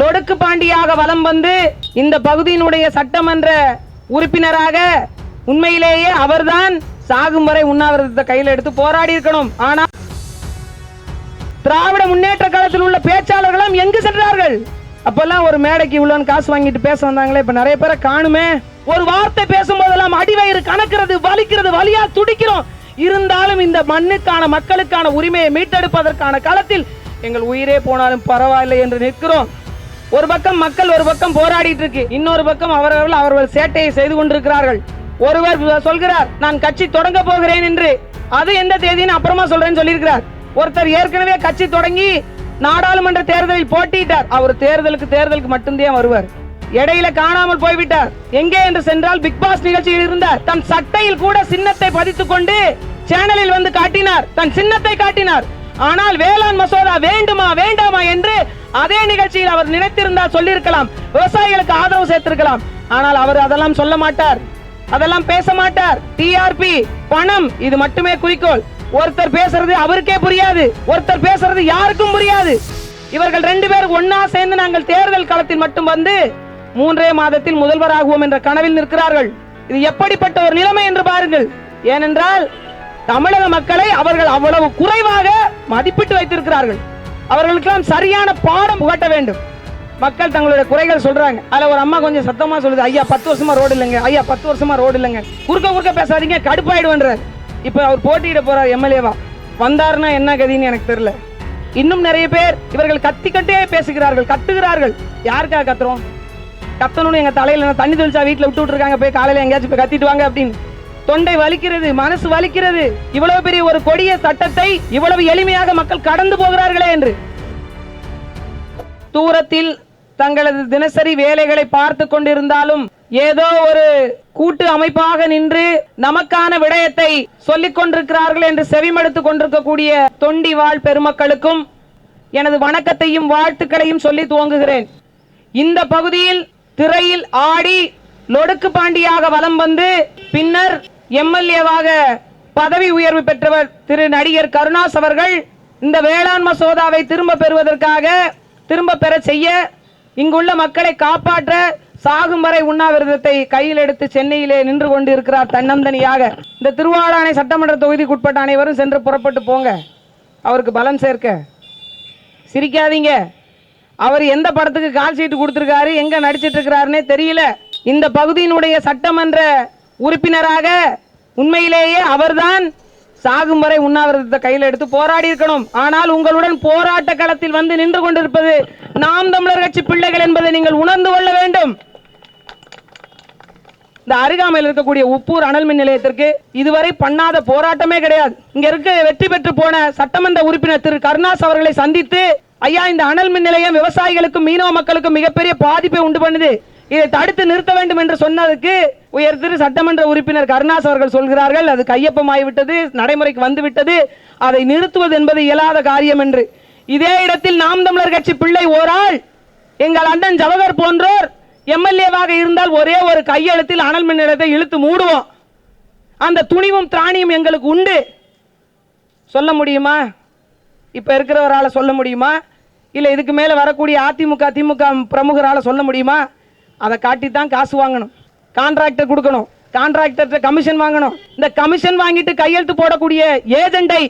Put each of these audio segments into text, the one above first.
லொடுக்கு பாண்டியாக வலம் வந்து இந்த பகுதியினுடைய சட்டமன்ற உறுப்பினராக உண்மையிலேயே அவர்தான் சாகும் வரை உண்ணாவிரதத்தை கையில் எடுத்து போராடி இருக்கணும் ஆனா திராவிட முன்னேற்ற காலத்தில் உள்ள பேச்சாளர்களும் எங்கு சென்றார்கள்? அப்பெல்லாம் ஒரு மேடைக்கு இவ்வளோன்னு காசு வாங்கிட்டு பேச வந்தாங்களே இப்ப நிறைய பேரை காணுமே. ஒரு வார்த்தை பேசும்போதெல்லாம் அடிவயிறு கணக்கிறது வலிக்கிறது வலியா துடிக்கிறோம். இருந்தாலும் இந்த மண்ணுக்கான மக்களுக்கான உரிமையை மீட்டெடுப்பதற்கான களத்தில் எங்கள் உயிரே போனாலும் பரவாயில்லை என்று நிற்கிறோம். ஒரு பக்கம் மக்கள் ஒரு பக்கம் போராடிட்டு இருக்கு. இன்னொரு பக்கம் அவரவர்கள் அவர்கள் சேட்டையை செய்து கொண்டிருக்கிறார்கள். ஒருவர் சொல்கிறார் நான் கட்சி தொடங்க போகிறேன் என்று. அது எந்த தேதின்னு அப்புறமா சொல்றேன்னு சொல்லியிருக்கிறார். ஒருத்தர் ஏற்கனவே கட்சி தொடங்கி நாடாளுமன்ற தேர்தலில் போட்டியிட்டார். அவர் தேர்தலுக்கு தேர்தலுக்கு மட்டும்தான் வருவார். இடையில காணாமல் போய்விட்டார். எங்கே என்று சென்றால் பிக் பாஸ் நிகழ்ச்சியில் இருந்தார். தன் சட்டையில் கூட சின்னத்தை பதித்துக் கொண்டு சேனலில் வந்து காட்டினார். தன் சின்னத்தை காட்டினார். ஆனால் வேளாண் மசோதா வேண்டுமா வேண்டாமா என்று அதே நிகழ்ச்சியில் அவர் நினைத்திருந்தால் சொல்லியிருக்கலாம். விவசாயிகளுக்கு ஆதரவு சேர்த்திருக்கலாம். ஆனால் அவர் அதெல்லாம் சொல்ல மாட்டார். அதெல்லாம் பேச மாட்டார். டிஆர்பி பணம் இது மட்டுமே குறிக்கோள். ஒருத்தர் பேசுறது அவருக்கே புரியாது. ஒருத்தர் பேசுறது யாருக்கும் புரியாது. இவர்கள் ரெண்டு பேரும் ஒன்னா சேர்ந்து நாங்கள் தேர்தல் களத்தில் மட்டும் வந்து மூன்றே மாதத்தில் முதல்வராகுவோம் என்ற கனவில் நிற்கிறார்கள். இது எப்படிப்பட்ட ஒரு நிலைமை என்று பாருங்கள். ஏனென்றால் தமிழக மக்களை அவர்கள் அவ்வளவு குறைவாக மதிப்பிட்டு வைத்திருக்கிறார்கள். அவர்களுக்கெல்லாம் சரியான பாடம் புகட்ட வேண்டும். மக்கள் தங்களுடைய குறைகள் சொல்றாங்க. அதுல ஒரு அம்மா கொஞ்சம் சத்தமா சொல்லுது ஐயா பத்து வருஷமா ரோடு இல்லைங்க. ஐயா பத்து வருஷமா ரோடு இல்லைங்க. குறுக்க குறுக்க பேசாதீங்க கடுப்பாயிடுவன்றார் இப்ப அவர் போட்டியிட போறார் எம்எல்ஏவா. வந்தாருன்னா என்ன கதின்னு எனக்கு தெரியல. இன்னும் நிறைய பேர் இவர்கள் கத்திக்கட்டே பேசுகிறார்கள் கத்துகிறார்கள். யாருக்காக கத்துறோம்? கத்தணும்னு எங்க தலையில தண்ணி தெளிச்சா வீட்டுல விட்டு விட்டுருக்காங்க போய் காலையில எங்கேயாச்சும் போய் கத்திட்டு வாங்க அப்படின்னு. தொண்டை வலிக்கிறது மனசு வலிக்கிறது. இவ்வளவு பெரிய ஒரு கொடிய சட்டத்தை இவ்வளவு எளிமையாக மக்கள் கடந்து போகிறார்களே என்று. தூரத்தில் தங்களது தினசரி வேலைகளை பார்த்து கொண்டிருந்தாலும் ஏதோ ஒரு கூட்டு அமைப்பாக நின்று நமக்கான விடயத்தை சொல்லிக் கொண்டிருக்கிறார்கள் என்று செவிமடுத்துக் கொண்டிருக்கக்கூடிய தொண்டி வாழ் பெருமக்களுக்கும் எனது வணக்கத்தையும் வாழ்த்துக்களையும் சொல்லி துவங்குகிறேன். இந்த பகுதியில் திரையில் ஆடி லொடுக்கு பாண்டியாக வலம் வந்து பின்னர் எம்எல்ஏவாக பதவி உயர்வு பெற்றவர் திரு நடிகர் கருணாஸ் அவர்கள் இந்த வேளாண் மசோதாவை திரும்ப பெறுவதற்காக திரும்ப பெற செய்ய இங்குள்ள மக்களை காப்பாற்ற சாகும் வரை உண்ணாவிரதத்தை கையில் எடுத்து சென்னையிலே நின்று கொண்டு இருக்கிறார் தன்னந்தனியாக. இந்த திருவாடானை சட்டமன்ற தொகுதிக்குட்பட்ட அனைவரும் சென்று புறப்பட்டு போங்க. அவருக்கு பலம் சேர்க்க. சிரிக்காதீங்க. அவர் எந்த படத்துக்கு கால் சீட்டு கொடுத்துருக்காரு எங்கே நடிச்சிட்டு இருக்கிறாருன்னே தெரியல. இந்த பகுதியினுடைய சட்டமன்ற உறுப்பினராக உண்மையிலேயே அவர்தான் சாகும் வரை உண்ணாவிரதத்தை கையில் எடுத்து போராடி இருக்கணும். ஆனால் உங்களுடன் போராட்ட களத்தில் வந்து நின்று கொண்டிருப்பது நாம் தமிழர் கட்சி பிள்ளைகள் என்பதை நீங்கள் உணர்ந்து கொள்ள வேண்டும். இந்த அருகாமையில் இருக்கக்கூடிய உப்பூர் அனல் மின் நிலையத்திற்கு இதுவரை பண்ணாத போராட்டமே கிடையாது. இங்க இருக்க வெற்றி பெற்று போன சட்டமன்ற உறுப்பினர் திரு கருணாஸ் அவர்களை சந்தித்து ஐயா இந்த அனல் மின் நிலையம் விவசாயிகளுக்கும் மீனவ மக்களுக்கும் மிகப்பெரிய பாதிப்பை உண்டு பண்ணுது. இதை தடுத்து நிறுத்த வேண்டும் என்று சொன்னதுக்கு உயர் திரு சட்டமன்ற உறுப்பினர் கருணாஸ் அவர்கள் சொல்கிறார்கள் அது கையொப்பமாகிவிட்டது நடைமுறைக்கு வந்துவிட்டது அதை நிறுத்துவது என்பது இயலாத காரியம் என்று. இதே இடத்தில் நாம் தமிழர் கட்சி பிள்ளை ஓராள் எங்கள் அண்ணன் ஜவஹர் போன்றோர் எம்எல்ஏவாக இருந்தால் ஒரே ஒரு கையெழுத்தில் அனல் மின் நிலையத்தை இழுத்து மூடுவோம். அந்த துணிவும் திராணியும் எங்களுக்கு உண்டு. சொல்ல முடியுமா? இப்ப இருக்கிறவரால் சொல்ல முடியுமா? இல்லை இதுக்கு மேலே வரக்கூடிய அதிமுக திமுக பிரமுகரால் சொல்ல முடியுமா? அதை காட்டி தான் காசு வாங்கணும். கான்ட்ராக்டர் கொடுக்கணும். கான்ட்ராக்டர் கமிஷன் வாங்கணும். இந்த கமிஷன் வாங்கிட்டு கையெழுத்து போடக்கூடிய ஏஜெண்டை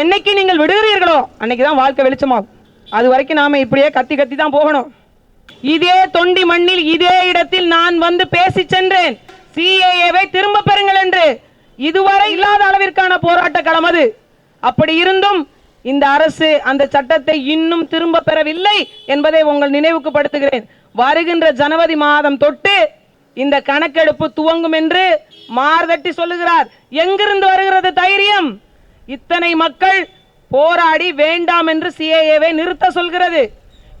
என்னைக்கு நீங்கள் விடுகிறீர்களோ அன்னைக்கு தான் வாழ்க்கை வெளிச்சமாகும். அது வரைக்கும் நாம இப்படியே கத்தி கத்தி தான் போகணும். இதே தொண்டி மண்ணில் இதே இடத்தில் நான் வந்து பேசி சென்றேன். சிஏஏவை திரும்ப பெறுங்கள் என்று. இதுவரை இல்லாத அளவிற்கான போராட்ட களம் அது. அப்படி இருந்தும் இந்த அரசு அந்த சட்டத்தை இன்னும் திரும்ப பெறவில்லை என்பதை உங்கள் நினைவுக்கு படுத்துகிறேன். வருகின்ற ஜனவரி மாதம் தொட்டு இந்த கணக்கெடுப்பு துவங்கும் என்று மார்தட்டி சொல்லுகிறார். எங்கிருந்து வருகிறது தைரியம்? இத்தனை மக்கள் போராடி வேண்டாம் என்று சிஏஏவை நிறுத்த சொல்கிறது.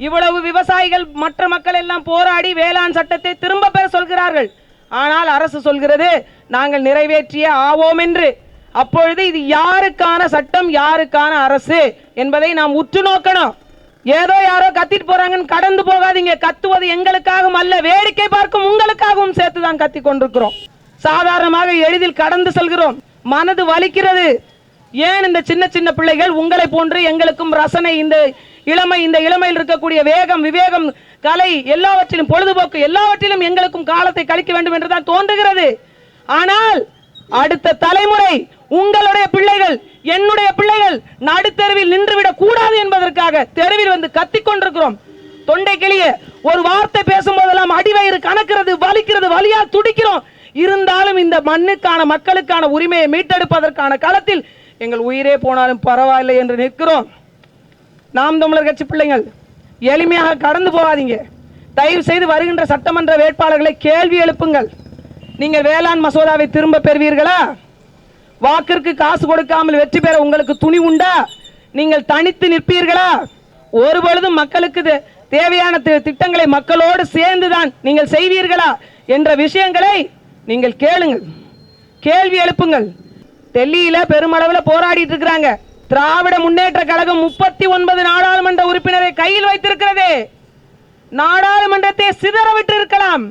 இவ்வளவு விவசாயிகள் மற்ற மக்கள் எல்லாம் போராடி வேளாண் சட்டத்தை திரும்ப பெற சொல்கிறார்கள். ஆனால் அரசு சொல்கிறது நாங்கள் நிறைவேற்றிய ஆவோம் என்று. அப்பொழுது இது யாருக்கான சட்டம் யாருக்கான அரசு என்பதை நாம் உற்று நோக்கணும். ஏதோ யாரோ கத்திட்டு போறாங்கன்னு கடந்து போகாதீங்க. கத்துவது எங்களுக்காகவும் அல்ல வேடிக்கை பார்க்கும் உங்களுக்காகவும் சேர்த்து தான் கத்தி கொண்டிருக்கிறோம். சாதாரணமாக எளிதில் கடந்து செல்கிறோம். மனது வலிக்கிறது. ஏன் இந்த சின்ன சின்ன பிள்ளைகள் உங்களை போன்று எங்களுக்கும் ரசனை இந்த இளமை இந்த இளமையில் இருக்கக்கூடிய வேகம் விவேகம் கலை எல்லாவற்றிலும் பொழுதுபோக்கு எல்லாவற்றிலும் எங்களுக்கும் காலத்தை கழிக்க வேண்டும் என்றுதான் தோன்றுகிறது. ஆனால் அடுத்த தலைமுறை உங்களுடைய பிள்ளைகள் என்னுடைய பிள்ளைகள் நடுத்தெருவில் நின்றுவிடக் கூடாது எதிராக தெருவில் வந்து கத்திக் கொண்டிருக்கிறோம். தொண்டை கிளிய ஒரு வார்த்தை பேசும்போதெல்லாம் அடிவயிறு கணக்கிறது வலிக்கிறது வலியா துடிக்கிறோம். இருந்தாலும் இந்த மண்ணுக்கான மக்களுக்கான உரிமையை மீட்டெடுப்பதற்கான களத்தில் எங்கள் உயிரே போனாலும் பரவாயில்லை என்று நிற்கிறோம். நாம் தமிழர் கட்சி பிள்ளைங்கள் எளிமையாக கடந்து போகாதீங்க. தயவு செய்து வருகின்ற சட்டமன்ற வேட்பாளர்களை கேள்வி எழுப்புங்கள். நீங்கள் வேளாண் மசோதாவை திரும்ப பெறுவீர்களா? வாக்கிற்கு காசு கொடுக்காமல் வெற்றி பெற உங்களுக்கு துணி உண்டா? நீங்கள் தனித்து நிற்பீர்களா? ஒரு பொழுதும் மக்களுக்கு தேவையான திட்டங்களை மக்களோடு சேர்ந்துதான் நீங்கள் செய்வீர்களா? என்ற விஷயங்களை நீங்கள் கேளுங்கள். கேள்வி எழுப்புங்கள். டெல்லியில பெருமளவுல போராடிட்டு இருக்கிறாங்க. திராவிட முன்னேற்ற கழகம் முப்பத்தி ஒன்பது நாடாளுமன்ற உறுப்பினரை கையில் வைத்திருக்கிறது. நாடாளுமன்றத்தை சிதற விட்டு இருக்கலாம்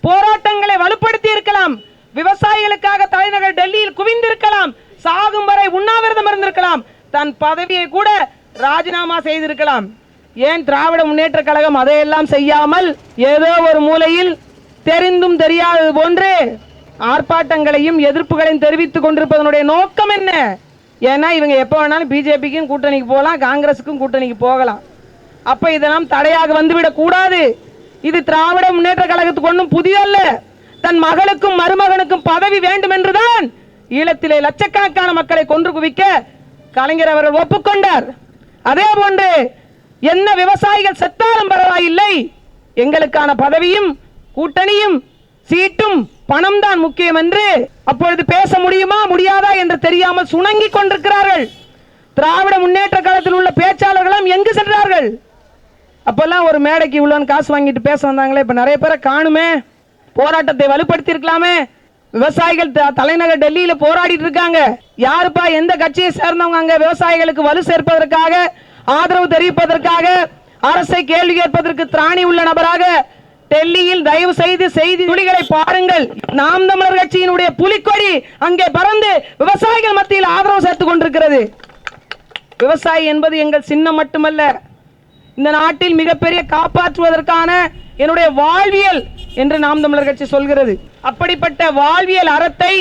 போராட்டங்களை வலுப்படுத்தி இருக்கலாம். விவசாயிகளுக்காக தலைநகர் டெல்லியில் குவிந்திருக்கலாம். சாகும் வரை உண்ணாவிரதம் இருந்திருக்கலாம். தன் பதவியை கூட ராஜினாமா செய்திருக்கலாம். ஏன் திராவிட முன்னேற்ற கழகம் அதையெல்லாம் செய்யாமல் ஏதோ ஒரு மூலையில் தெரிந்தும் தெரியாதது போன்று ஆர்ப்பாட்டங்களையும் எதிர்ப்புகளையும் தெரிவித்துக் கொண்டிருப்பதனுடைய நோக்கம் என்ன? ஏன்னா இவங்க எப்போ வேணாலும் பிஜேபிக்கும் கூட்டணிக்கு போகலாம் காங்கிரஸுக்கும் கூட்டணிக்கு போகலாம். அப்போ இதெல்லாம் தடையாக வந்துவிடக்கூடாது இது திராவிட முன்னேற்ற கழகத்துக்கு ஒன்றும் புதிதல்ல தன் மகளுக்கும் மருமகனுக்கும் பதவி வேண்டும் என்றுதான் ஈழத்திலே லட்சக்கணக்கான மக்களை கொன்று குவிக்க கலைஞர் அவர்கள் ஒப்புக்கொண்டார். அதே போன்று என்ன விவசாயிகள் செத்தாலும் பரவாயில்லை. எங்களுக்கான பதவியும் கூட்டணியும் சீட்டும் பணம் தான் முக்கியம் என்று அப்பொழுது பேச முடியுமா முடியாதா என்று தெரியாமல் சுணங்கி கொண்டிருக்கிறார்கள். திராவிட முன்னேற்ற காலத்தில் உள்ள பேச்சாளர்களும் எங்கு சென்றார்கள்? அப்பெல்லாம் ஒரு மேடைக்கு இவ்வளோன்னு காசு வாங்கிட்டு பேச வந்தாங்களே இப்ப நிறைய பேரை காணுமே. போராட்டத்தை வலுப்படுத்தி இருக்கலாமே விவசாயிகள் த- தலைநகர் டெல்லியில போராடிட்டு இருக்காங்க. யாருப்பா எந்த கட்சியை சேர்ந்தவங்க அங்க விவசாயிகளுக்கு வலு சேர்ப்பதற்காக ஆதரவு தெரிவிப்பதற்காக அரசை கேள்வி கேட்பதற்கு திராணி உள்ள நபராக டெல்லியில் தயவு செய்து செய்தி துளிகளை பாருங்கள். நாம் தமிழர் கட்சியினுடைய புலிக்கொடி அங்கே பறந்து விவசாயிகள் மத்தியில் ஆதரவு சேர்த்துக் கொண்டிருக்கிறது. விவசாயி என்பது எங்கள் சின்னம் மட்டுமல்ல இந்த நாட்டில் மிகப்பெரிய காப்பாற்றுவதற்கான என்னுடைய வாழ்வியல் என்று நாம் தமிழர் கட்சி சொல்கிறது. அப்படிப்பட்ட வாழ்வியல் அறத்தை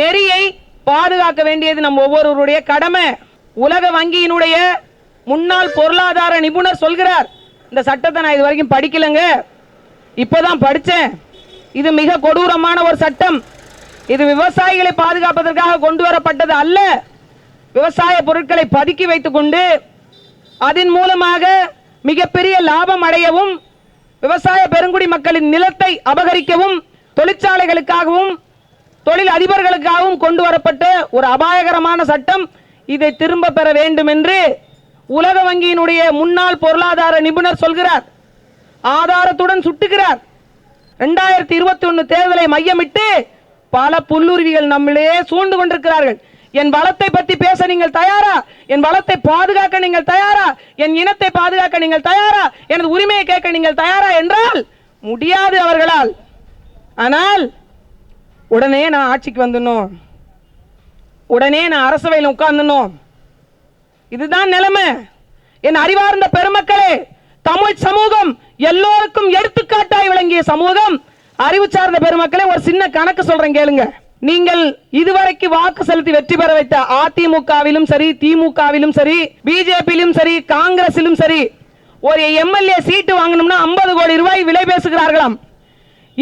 நெறியை பாதுகாக்க வேண்டியது நம் ஒவ்வொருவருடைய கடமை. உலக வங்கியினுடைய முன்னாள் பொருளாதார நிபுணர் சொல்கிறார் இந்த சட்டத்தை நான் இது வரைக்கும் படிக்கலைங்க. இப்போதான் படித்தேன். இது மிக கொடூரமான ஒரு சட்டம். இது விவசாயிகளை பாதுகாப்பதற்காக கொண்டு வரப்பட்டது அல்ல. விவசாய பொருட்களை பதுக்கி வைத்துக்கொண்டு அதன் மூலமாக மிகப்பெரிய லாபம் அடையவும் விவசாய பெருங்குடி மக்களின் நிலத்தை அபகரிக்கவும் தொழிற்சாலைகளுக்காகவும் தொழில் அதிபர்களுக்காகவும் கொண்டு வரப்பட்ட ஒரு அபாயகரமான சட்டம் இதை திரும்ப பெற வேண்டும் என்று உலக வங்கியினுடைய முன்னாள் பொருளாதார நிபுணர் சொல்கிறார். ஆதாரத்துடன் சுட்டுகிறார். ரெண்டாயிரத்தி இருபத்தி ஒன்று தேர்தலை மையமிட்டு பல புல்லுருவிகள் நம்மளே சூழ்ந்து கொண்டிருக்கிறார்கள். என் வளத்தை பற்றி பேச நீங்கள் தயாரா? என் வளத்தை பாதுகாக்க நீங்கள் தயாரா? என் இனத்தை பாதுகாக்க நீங்கள் தயாரா? எனது உரிமையை கேட்க நீங்கள் தயாரா? என்றால் முடியாது அவர்களால். ஆனால் உடனே நான் ஆட்சிக்கு வந்துடணும். உடனே நான் அரசவையில் உட்கார்ந்தணும் இதுதான் நிலைமை. என் அறிவார்ந்த பெருமக்களே தமிழ் சமூகம் எல்லோருக்கும் எடுத்துக்காட்டாய் விளங்கிய சமூகம். அறிவு சார்ந்த பெருமக்களே ஒரு சின்ன கணக்கு சொல்றேன் கேளுங்க. நீங்கள் இதுவரைக்கு வாக்கு செலுத்தி வெற்றி பெற வைத்த அதிமுகவிலும் சரி திமுகவிலும் சரி பிஜேபியிலும் சரி காங்கிரசிலும் சரி ஒரு எம்எல்ஏ சீட்டு வாங்கணும்னா 50 கோடி ரூபாய் விலை பேசுகிறார்களாம்.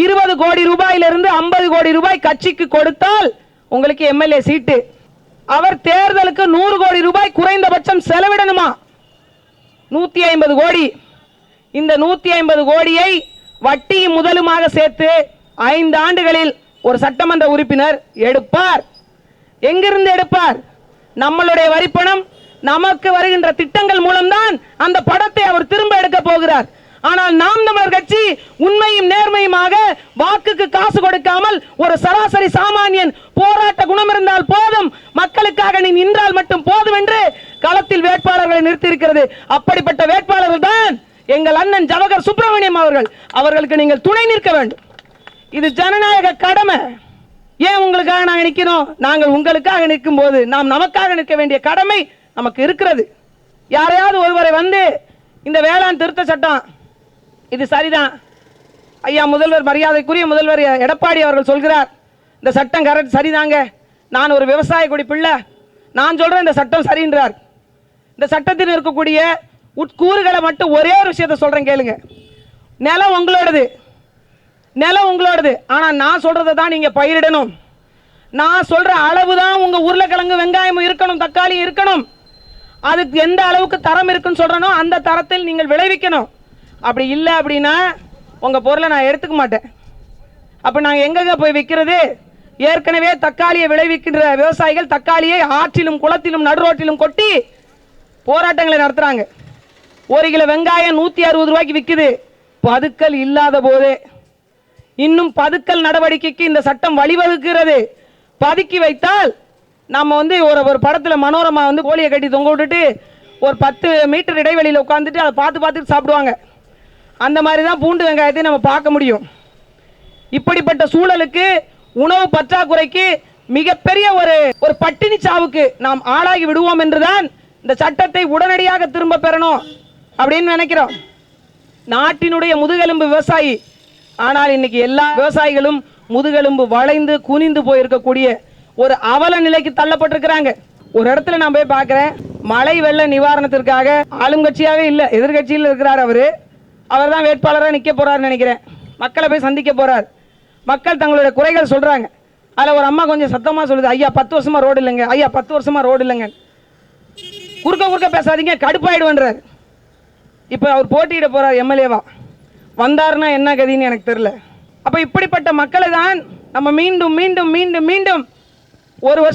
இருபது கோடி ரூபாயிலிருந்து ஐம்பது கோடி ரூபாய் கட்சிக்கு கொடுத்தால் உங்களுக்கு எம்எல்ஏ சீட்டு. அவர் தேர்தலுக்கு நூறு கோடி ரூபாய் குறைந்தபட்சம் செலவிடணுமா? நூத்தி ஐம்பது கோடி. இந்த நூத்தி ஐம்பது கோடியை வட்டியும் முதலுமாக சேர்த்து ஐந்து ஆண்டுகளில் ஒரு சட்டமன்ற உறுப்பினர் எடுப்பார். எங்கிருந்து எடுப்பார்? நம்மளுடைய வரிப்பணம் நமக்கு வருகின்ற திட்டங்கள் மூலம்தான் அந்த படத்தை அவர் திரும்ப எடுக்க போகிறார். ஆனால் நாம் தமிழர் கட்சி உண்மையும் நேர்மையுமாக வாக்குக்கு காசு கொடுக்காமல் ஒரு சராசரி சாமானியன் போராட்ட குணம் இருந்தால் போதும். மக்களுக்காக நீ நின்றால் மட்டும் போதும் என்று களத்தில் வேட்பாளர்களை நிறுத்தியிருக்கிறது. அப்படிப்பட்ட வேட்பாளர்கள் தான் எங்கள் அண்ணன் ஜவஹர் சுப்பிரமணியம் அவர்கள். அவர்களுக்கு நீங்கள் துணை நிற்க வேண்டும். இது ஜனநாயக கடமை. ஏன் உங்களுக்காக நாங்கள் நிற்கிறோம்? நாங்கள் உங்களுக்காக நிற்கும் போது நாம் நமக்காக நிற்க வேண்டிய கடமை நமக்கு இருக்கிறது. யாரையாவது ஒருவரை வந்து இந்த வேளாண் திருத்த சட்டம் இது சரிதான். ஐயா முதல்வர் மரியாதைக்குரிய முதல்வர் எடப்பாடி அவர்கள் சொல்கிறார் இந்த சட்டம் கரெக்ட் சரிதாங்க. நான் ஒரு விவசாய குடி பிள்ளை நான் சொல்கிறேன் இந்த சட்டம் சரின்றார். இந்த சட்டத்தில் இருக்கக்கூடிய உட்கூறுகளை மட்டும் ஒரே ஒரு விஷயத்தை சொல்கிறேன் கேளுங்க. நிலம் உங்களோடது. நிலம் உங்களோடது. ஆனால் நான் சொல்கிறத தான் நீங்கள் பயிரிடணும். நான் சொல்கிற அளவு தான் உங்கள் உருளைக்கிழங்கு வெங்காயமும் இருக்கணும் தக்காளி இருக்கணும். அதுக்கு எந்த அளவுக்கு தரம் இருக்குன்னு சொல்கிறனோ அந்த தரத்தில் நீங்கள் விளைவிக்கணும். அப்படி இல்லை அப்படின்னா உங்கள் பொருளை நான் எடுத்துக்க மாட்டேன். அப்போ நாங்கள் எங்கெங்கே போய் விற்கிறது ஏற்கனவே தக்காளியை விளைவிக்கின்ற விவசாயிகள் தக்காளியை ஆற்றிலும் குளத்திலும் நடுரோட்டிலும் கொட்டி போராட்டங்களை நடத்துகிறாங்க ஒரு கிலோ வெங்காயம் நூற்றி அறுபது ரூபாய்க்கு விற்குது பதுக்கல் இல்லாத போதே. இன்னும் பதுக்கல் நடவடிக்கைக்கு இந்த சட்டம் வழிவகுக்கிறது. பதுக்கி வைத்தால் நம்ம வந்து ஒரு ஒரு படத்தில் மனோரமா வந்து கோழியை கட்டி தொங்க விட்டுட்டு ஒரு பத்து மீட்டர் இடைவெளியில் உட்காந்துட்டு அதை பார்த்து பார்த்துட்டு சாப்பிடுவாங்க. அந்த மாதிரி தான் பூண்டு வெங்காயத்தை நம்ம பார்க்க முடியும். இப்படிப்பட்ட சூழலுக்கு உணவு பற்றாக்குறைக்கு மிகப்பெரிய ஒரு ஒரு பட்டினி சாவுக்கு நாம் ஆளாகி விடுவோம் என்றுதான் இந்த சட்டத்தை உடனடியாக திரும்ப பெறணும் அப்படின்னு நினைக்கிறோம். நாட்டினுடைய முதுகெலும்பு விவசாயி ஆனால் இன்னைக்கு எல்லா விவசாயிகளும் முதுகெலும்பு வளைந்து குனிந்து போயிருக்கக்கூடிய ஒரு அவல நிலைக்கு தள்ளப்பட்டிருக்கிறாங்க. ஒரு இடத்துல நான் போய் பார்க்குறேன் மழை வெள்ள நிவாரணத்திற்காக ஆளுங்கட்சியாகவே இல்லை எதிர்கட்சியில் இருக்கிறார் அவர். அவர் தான் வேட்பாளராக நிற்க போகிறாருன்னு நினைக்கிறேன். மக்களை போய் சந்திக்க போகிறார் மக்கள் தங்களுடைய குறைகள் சொல்கிறாங்க அதில் ஒரு அம்மா கொஞ்சம் சத்தமாக சொல்லுது ஐயா பத்து வருஷமாக ரோடு இல்லைங்க. ஐயா பத்து வருஷமாக ரோடு இல்லைங்க. குறுக்க குறுக்க பேசாதீங்க கடுப்பாயிடுவேன்றார். இப்போ அவர் போட்டியிட போகிறார் எம்எல்ஏவா வந்தாருன்னா என்ன கதின்னு எனக்கு தெரில அப்போ இப்படிப்பட்ட மக்களை தான் நம்ம மீண்டும் மீண்டும் மீண்டும் மீண்டும் ஒரு வருஷம்